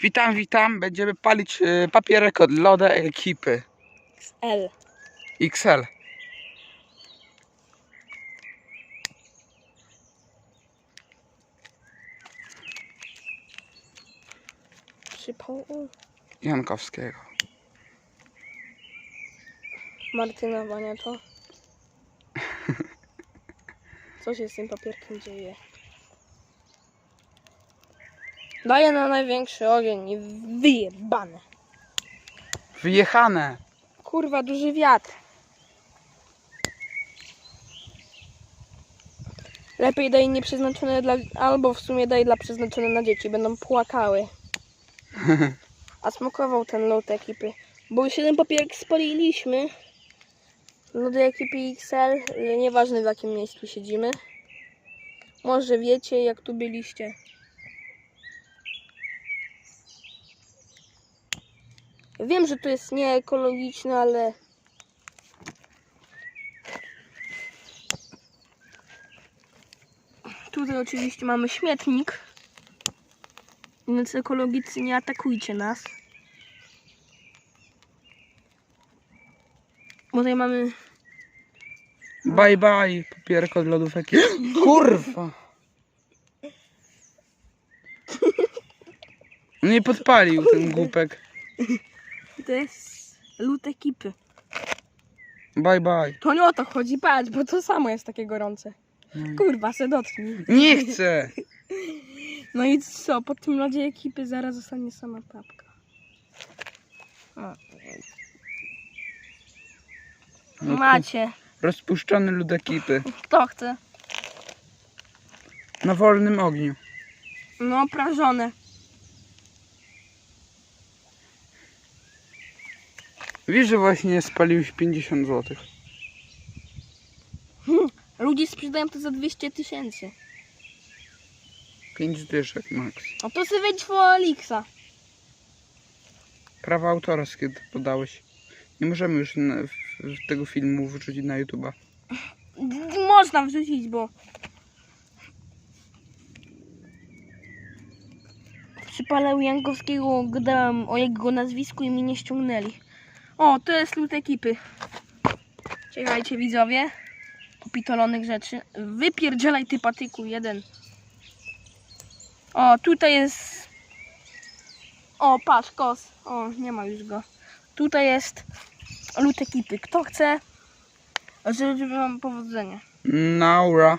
Witam, witam. Będziemy palić e, papierek od loda ekipy. XL. Przypał Jankowskiego. Martyna Wania to. Co się z tym papierkiem dzieje? Daję na największy ogień i wyjebane. Wyjechane. Kurwa, duży wiatr. Lepiej daj nieprzeznaczone dla... Albo w sumie daj dla przeznaczone na dzieci. Będą płakały. A smakował ten lot ekipy. Bo już jeden papierek spaliliśmy. Lody ekipy XL. Nieważne w jakim miejscu siedzimy. Może wiecie jak tu byliście. Wiem, że to jest nieekologiczne, ale tutaj oczywiście mamy śmietnik. Więc ekologicy nie atakujcie nas. Bo tutaj mamy Bye bye. Papierek od lodów ekipy. Kurwa. Nie podpalił ten głupek. To jest lód ekipy. Bye bye. To nie o to chodzi, patrz, bo to samo jest takie gorące. Kurwa, se dotknij. Nie chcę. No i co, po tym lodzie ekipy zaraz zostanie sama papka. O. No, Macie. Rozpuszczony lód ekipy. Kto chce? Na wolnym ogniu. No, prażone. Wiesz, że właśnie spaliłeś 50 zł. Ludzie sprzedają to za 200 tysięcy. 5 zdyszek max. A to sobie wejdź w Elixa. Prawa autorskie podałeś. Nie możemy już na, w, w tego filmu wrzucić na YouTube'a. Można wrzucić, bo... Przypale Jankowskiego gadałem o jego nazwisku i mi nie ściągnęli. O, to jest lód ekipy. Czekajcie widzowie. Popitolonych rzeczy. Wypierdzielaj ty patyku, jeden. O, tutaj jest... O, patrz, kos. O, nie ma już go. Tutaj jest lód ekipy. Kto chce, życzę wam powodzenia. Naura.